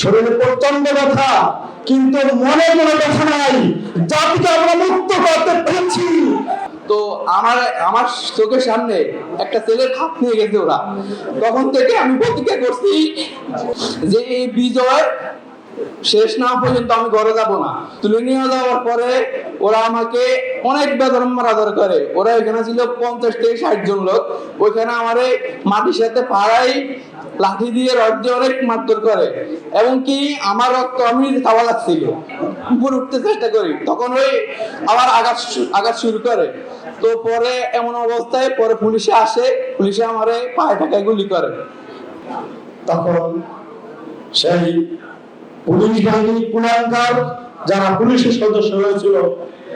শরীরে প্রচণ্ড ব্যথা, কিন্তু মনে কোনো ব্যথা নাই। জাতিকে আমরা মুক্ত করতে পেরেছি। তো আমার আমার চোখের সামনে একটা ছেলের হাত নিয়ে গেছে ওরা। তখন থেকে আমি প্রতিজ্ঞা করছি যে এই বিজয় শেষ না পর্যন্ত আমি ঘরে যাব না। তুলে নিয়ে যাওয়ার পরে ওরা আমাকে অনেক বেদন মারাধর করে। ওরা এখানে ছিল পঞ্চাশ থেকে ষাট জন লোক। ওইখানে আমারে মাটির সাথে পাড়াই লাঠি দিয়ে রড দিয়ে অনেক মারধর করে। এবং কি আমার রক্ত আমি খাওয়া লাগছিল। উপরে উঠতে চেষ্টা করি। তখন ওই আবার আঘাত আঘাত শুরু করে। তো পরে এমন অবস্থায় পরে পুলিশে আসে। পুলিশে আমারে পায়ে টাকায় গুলি করে। তখন সেই পুলিশ বাহিনী কুলাঙ্কার যারা পুলিশের সদস্য হয়েছিল,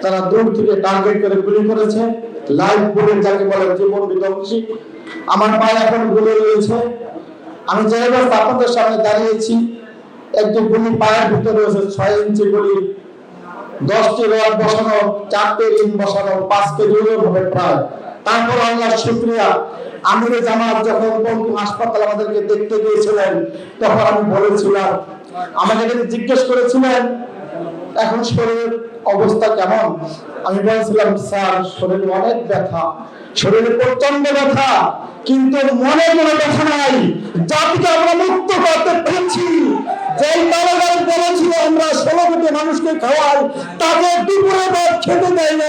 তারা দূর থেকে টার্গেট করে গুলি করেছে। লাইভ বুলেট যাকে বলে জীবন বিধ্বংসী। আমার পায়ে এখন গুলি রয়েছে। আমি আপনাদের সামনে দাঁড়িয়েছি গুলি পায়ের ভিতরে রয়েছে ছয় ইঞ্চি গুলি। দশটি বসানো, চারটে রিং বসানো পাঁচ কেজি হবে প্রায়। তারপর আল্লাহ শুক্রিয়া। আমিরে জামাত যখন বঙ্গু হাসপাতাল আমাদেরকে দেখতে গিয়েছিলেন, তখন আমি বলেছিলাম আমাকে জিজ্ঞেস করেছিলেন, এখন শরীরের অবস্থা কেমন? আমি বলছিলাম, স্যার, শরীরে অনেক ব্যথা। শরীরে প্রচণ্ড ব্যথা, কিন্তু মনে কোনো ব্যথা নাই। জাতিকে আমরা মুক্ত করতে পেরেছি। তালেবান বলেছিল, আমরা ষোলো কোটি মানুষকে খাওয়াই দুপুরে খেতে দেয় না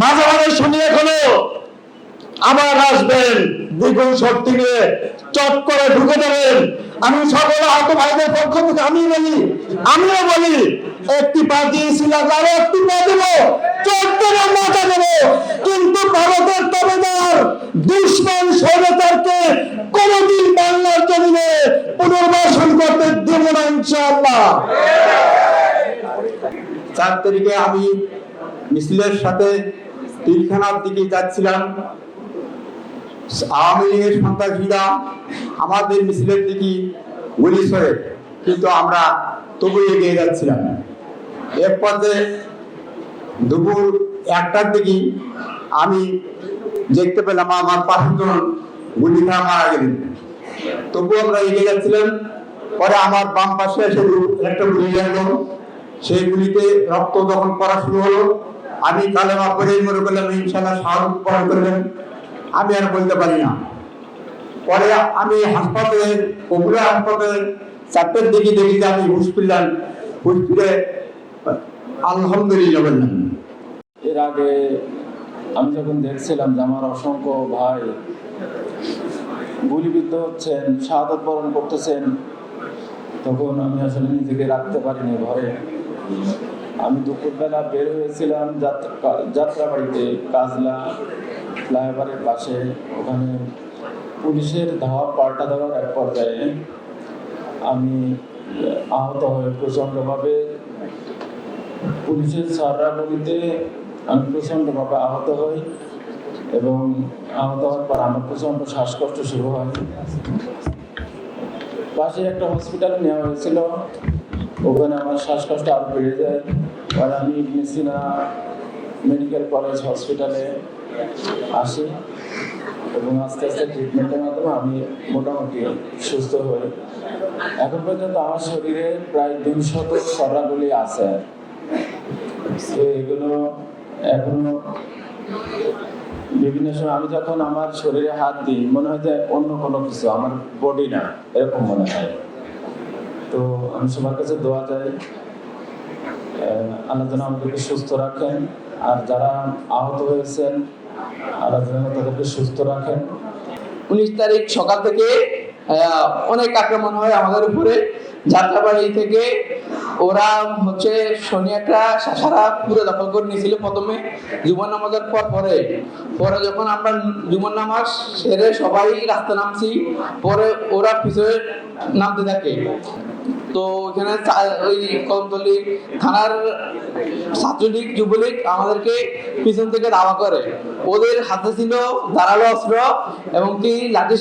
মাঝে মাঝে শুনি এখনও আবার আসবেন। দ্বিগুণ শক্তি নিয়ে চট করে ঢুকে যাবেন। আমি সকল আহত ভাইদের পক্ষ থেকে আমি বলি, আমিও বলি, একটি পা দিয়েছিলাম আরও একটি পা দেব। মাথা দেব। কিন্তু ভারতের তবেদার দুশ্মন কোনদিন বাংলার জমিনে পুনর্বাসন করতে দেব না, ইনশাআল্লাহ। চার তারিখে আমি মিছিলের সাথে পিলখানার দিকে যাচ্ছিলাম। আওয়ামী লীগের সন্ত্রাসীরা আমাদের মিছিলের দিকে গুলি ছড়ে কিন্তু আমরা তবু এগিয়ে যাচ্ছিলাম। এর পর্যায়ে দুপুর একটার দিকে আমি দেখতে পেলাম আমার পাঁচজন গুলি খাওয়া মারা গেলেন। তবু আমরা এগিয়ে যাচ্ছিলাম। পরে আমার বাম পাশে এসে একটা গুলি লাগল। সেই গুলিতে রক্ত যখন পড়া শুরু হলো। আমি কালেমা পরে মনে করলাম ইনশাল্লাহ শাহরুখ পড়া করলেন আমি আর বলতে পারি না। পরে আমি হাসপাতালে পপুলার হাসপাতালে চারটের দিকে দেখি যে আমি হুশ ফিরে আলহামদুলিল্লাহ বললাম। এর আগে আমি যখন দেখছিলাম যে আমার অসংখ্য ভাই গুলিবিদ্ধ হচ্ছেন, শাহাদত বরণ করতেছেন, তখন আমি আসলে নিজেকে রাখতে পারিনি ঘরে। আমি দুপুরবেলা বের হয়েছিলাম যাত্রা যাত্রাবাড়িতে, কাজলা ফ্লাইওভারের পাশে ওখানে পুলিশের ধাওয়া পাল্টা দেওয়ার এক পর্যায়ে আমি আহত হয়ে প্রচণ্ডভাবে পুলিশের সারাগুলিতে আমি প্রচণ্ডভাবে আহত হই এবং আহত হওয়ার পর আমার প্রচণ্ড শ্বাসকষ্ট শুরু হয়। পাশে একটা হসপিটালে নেওয়া হয়েছিল। ওখানে আমার শ্বাসকষ্ট আরও বেড়ে যায়। আর আমি ইবনে সিনা মেডিকেল কলেজ, হসপিটালে আসি এবং আস্তে আস্তে ট্রিটমেন্টের মাধ্যমে আমি মোটামুটি সুস্থ হই। এখন পর্যন্ত আমার শরীরে প্রায় দুইশত সরাগুলি আছে। তো এগুলো এখনও বিভিন্ন সময় আমি যখন আমার শরীরে হাত দিই, মনে হয় যে অন্য কোনো কিছু, আমার বডি না, এরকম মনে হয়। তো আমি সবার কাছে দোয়া চাই আল্লাহ যেন আমাদেরকে সুস্থ রাখেন। আর যারা আহত হয়েছেন, আল্লাহ যেন তাদেরকে সুস্থ রাখেন। উনিশ তারিখ সকাল থেকে অনেক আক্রমণ হয় আমাদের উপরে। যাত্রাবাড়ি থেকে ওরা হচ্ছে শনিয়াটা সারা পুরো দখল করে নিয়েছিল প্রথমে। জুমার নামাজের পর পরে। পরে যখন আমরা জুমার নামাজ সেরে সবাই রাস্তা নামছি, পরে ওরা পিছনে নামতে থাকে। তো ওখানে চা- ওই কদমতলি থানার ছাত্রলীগ, যুবলীগ আমাদেরকে পিছন থেকে দাওয়া করে। ওদের হাতে ছিল ধারালো অস্ত্র এবং কি লাঠি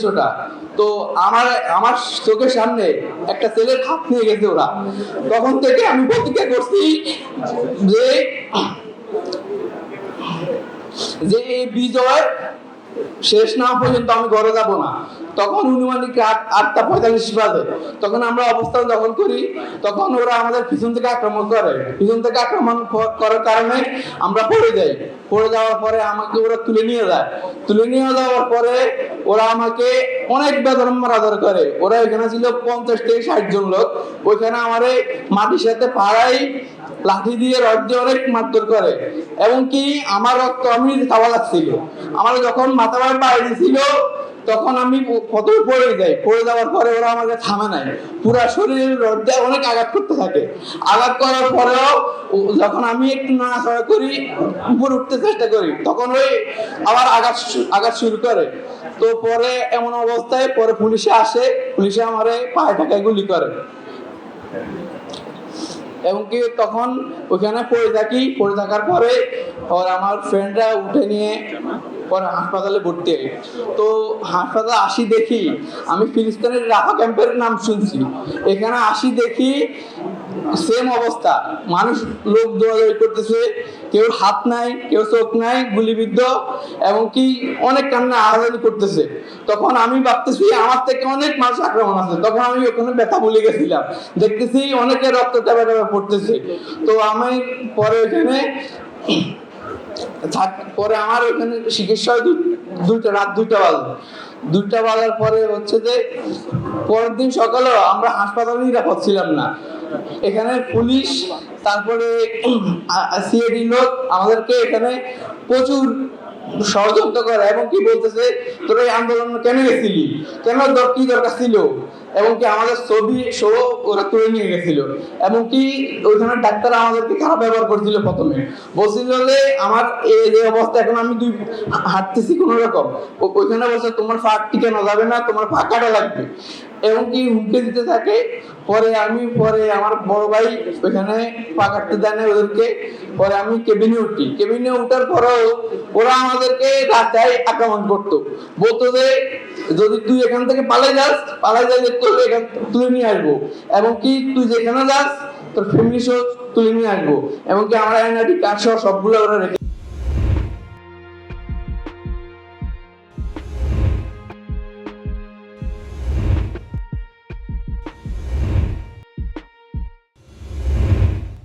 তো আমার আমার চোখের সামনে একটা ছেলের হাত নিয়ে গেছে ওরা। তখন থেকে আমি প্রতিজ্ঞা করছি যে যে বিজয় শেষ না পর্যন্ত আমি ঘরে যাব না। তখন অনুমানিক রাত আটটা পঁয়তাল্লিশ বাজে। তখন আমরা অবস্থান দখল করি, তখন ওরা আমাদের পিছন থেকে আক্রমণ করে। পিছন থেকে আক্রমণ করার কারণে আমরা পড়ে যাই। পড়ে যাওয়ার পরে আমাকে ওরা তুলে নিয়ে যায়। তুলে নিয়ে যাওয়ার পরে ওরা আমাকে অনেক বেদন মারাধর করে। ওরা এখানে ছিল পঞ্চাশ থেকে ষাট জন লোক। ওইখানে আমারে মাটির সাথে পাড়াই লাঠি দিয়ে রড দিয়ে অনেক মারধর করে। এবং কি, আমার রক্ত আমি খাওয়া লাগছিল আমার যখন মাথা বাইরে ছিল তখন আমি কত পড়ে যাই। পড়ে যাওয়ার পরে ওরা আমাকে থামে নাই। পুরা শরীরে রড দিয়ে অনেক আঘাত করতে থাকে। আঘাত করার পরেও যখন আমি একটু নাড়াচাড়া করি, উপরে উঠতে চেষ্টা করি, তখন ওই আবার আঘাত আঘাত শুরু করে। তো পরে এমন অবস্থায় পরে পুলিশে আসে, পুলিশে আমারে পায়ে টাকায় গুলি করে। এবং কি তখন ওইখানে পড়ে থাকি, পড়ে থাকার পরে ওর আমার ফ্রেন্ডরা উঠে নিয়ে পরে হাসপাতালে ভর্তি হই তো হাসপাতালে আসি দেখি, আমি ফিলিস্তিনের রাফা ক্যাম্পের নাম শুনছি। এখানে আসি দেখি সেম অবস্থা। মানুষ লোক দৌড়াদৌড়ি করতেছে, কেউ হাত নাই, কেউ চোখ নাই, গুলিবিদ্ধ এবং কি অনেক কান্না আহাজারি করতেছে। তখন আমি ভাবতেছি, আমার থেকে অনেক মানুষ আক্রমণ আছে। তখন আমি ওখানে ব্যথা বলে গেছিলাম। দেখতেছি অনেকে রক্ত টেপে টেপে পড়তেছে। তো আমি পরে ওখানে পরে আমার ওখানে চিকিৎসা দুইটা, রাত দুইটা বাজে। দুইটা বাজার পরে হচ্ছে যে, পরের দিন সকালে আমরা হাসপাতালে নিরাপদ ছিলাম না। এখানে পুলিশ, তারপরে সিআইডি লোক আমাদেরকে এখানে প্রচুর ষড়যন্ত্র করে এবং কি বলতেছে, তোর এই আন্দোলন কেন গেছিলি? কেন কি দরকার ছিল? এবং কি আমাদের ছবি শো ওরা তুলে নিয়ে গেছিল। এবং কি ওইখানে ডাক্তার আমাদেরকে খারাপ ব্যবহার করছিল প্রথমে। বলছিল যে, আমার এই অবস্থা, এখন আমি দুই হাঁটতেছি কোন রকম ওইখানে বলছে, তোমার পা টিকানো যাবে না? তোমার পা কাটা লাগবে। এবং কি হুমকে দিতে থাকে? পরে আমি, পরে আমার বড় ভাই ওইখানে পা কাটতে দেয় না ওদেরকে। পরে আমি কেবিনে উঠি। কেবিনে উঠার পরেও ওরা আমাদেরকে রাস্তায় আক্রমণ করতো। বলতো যে, যদি তুই এখান থেকে পালাই যাস, পালাই যাই তোর এখান তুলে নিয়ে আসব। এবং কি তুই যেখানে যাস, তোর ফ্যামিলি সহ তুলে নিয়ে আসব। এমনকি আমরা এনআইডি কার্ড সহ সবগুলো ওরা রেখে